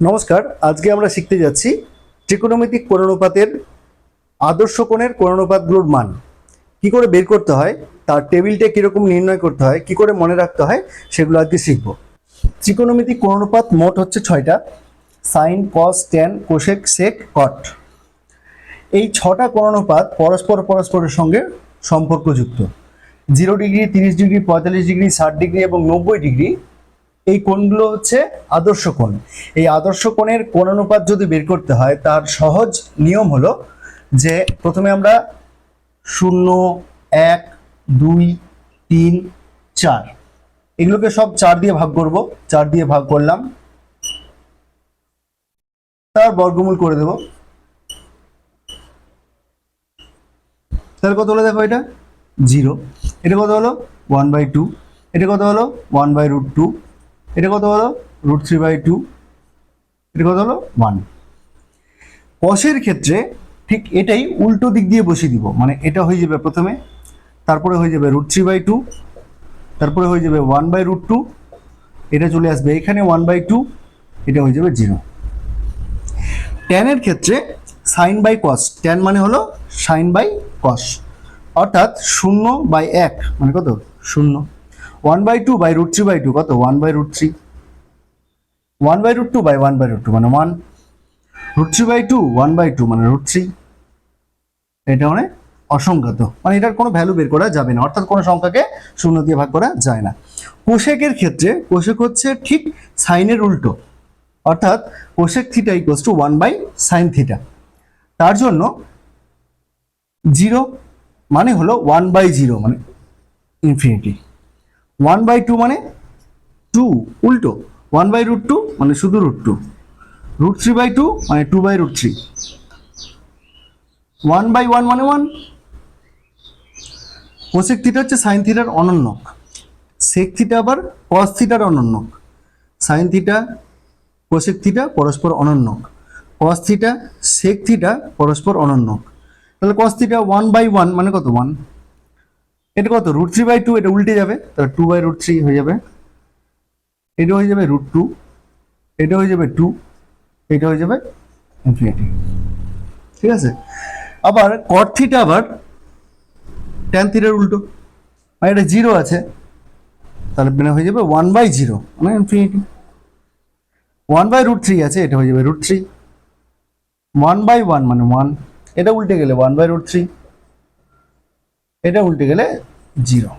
নমস্কার, আজকে আমরা শিখতে যাচ্ছি ত্রিকোণমিতিক কোণানুপাতের আদর্শ কোণের কোণানুপাতগুলোর মান। কি করে বের করতে হয়, তার টেবিলটা কীরকম নির্ণয় করতে হয়, কি করে মনে রাখতে হয়, সেগুলো আজকে শিখব। ত্রিকোণমিতিক কোণানুপাত মোট হচ্ছে ছয়টা, sine, cos, tan cosec sec, cot. এই ছটা কোণানুপাত পরস্পর পরস্পরের সঙ্গে সম্পর্কযুক্ত। জিরো ডিগ্রি, তিরিশ ডিগ্রি, পঁয়তাল্লিশ ডিগ্রি, ষাট ডিগ্রি এবং নব্বই ডিগ্রি এই কোণগুলো হচ্ছে আদর্শ কোণ। এই আদর্শ কোণের কোণ অনুপাত যদি বের করতে হয়, তার সহজ নিয়ম হলো যে প্রথমে আমরা শূন্য, এক, দুই, তিন, চার। এগুলোকে সব চার দিয়ে ভাগ করব। চার দিয়ে ভাগ করলাম। তার বর্গমূল করে দেব। তাহলে কত হলো দেখো এটা? জিরো। এটা কত হলো? One by two. এটা কত হলো? One by root two. এটা কত হলো? রুট থ্রি বাই টু এটা কত হলো? ওয়ান কষের ক্ষেত্রে ঠিক এটাই উল্টো দিক দিয়ে বসিয়ে দিব। মানে এটা হয়ে যাবে প্রথমে, তারপরে হয়ে যাবে রুট থ্রি বাই টু তারপরে হয়ে যাবে ওয়ান বাই রুট টু এটা চলে আসবে এখানে ওয়ান বাই টু এটা হয়ে যাবে জিরো ট্যানের ক্ষেত্রে সাইন বাই কস ট্যান মানে হলো সাইন বাই কস অর্থাৎ শূন্য বাই এক মানে কত? শূন্য। One by two by root three by two কত? One by root three one by root two by one by root two মানে one root three by two one by two মানে root three এটা মানে অসংখ্যাত মানে এটার কোনো value বের করা যাবে না, অর্থাৎ কোনো সংখ্যাকে শূন্য দিয়ে ভাগ করা যায় না। কোশেকের ক্ষেত্রে কোশেক হচ্ছে ঠিক সাইনের উল্টো। অর্থাৎ cosec theta equals to one by sine theta তার জন্য জিরো মানে হলো ওয়ান বাই জিরো মানে ইনফিনিটি ওয়ান বাই টু মানে টু উল্টো। ওয়ান বাই রুট টু মানে শুধু root two root three by two মানে two by root three one by one মানে ওয়ান কোসেক থিটা হচ্ছে সাইন থিটার অনন্যক সেক থিটা আবার কস থিটার অনন্যক সাইন থিটা কোসেক থিটা পরস্পর অনন্যক কস থিটা সেক থিটা পরস্পর অনন্যক তাহলে cos theta one by one মানে কত? ওয়ান এটা কত? রুট থ্রি বাই টু এটা উল্টে যাবে, তাহলে টু বাই রুট থ্রি হয়ে যাবে। এটা হয়ে যাবে রুট টু এটা হয়ে যাবে টু এটা হয়ে যাবে ইনফিনিটি ঠিক আছে? আবার কট থিটা আবার ট্যান থিটার উল্টো। মানে এটা জিরো আছে, তাহলে মানে হয়ে যাবে ওয়ান বাই জিরো মানে infinity one by root three আছে, এটা হয়ে যাবে root three one by one মানে ওয়ান এটা উল্টে গেলে ওয়ান বাই রুট থ্রি এটা উল্টে গেলে জিরো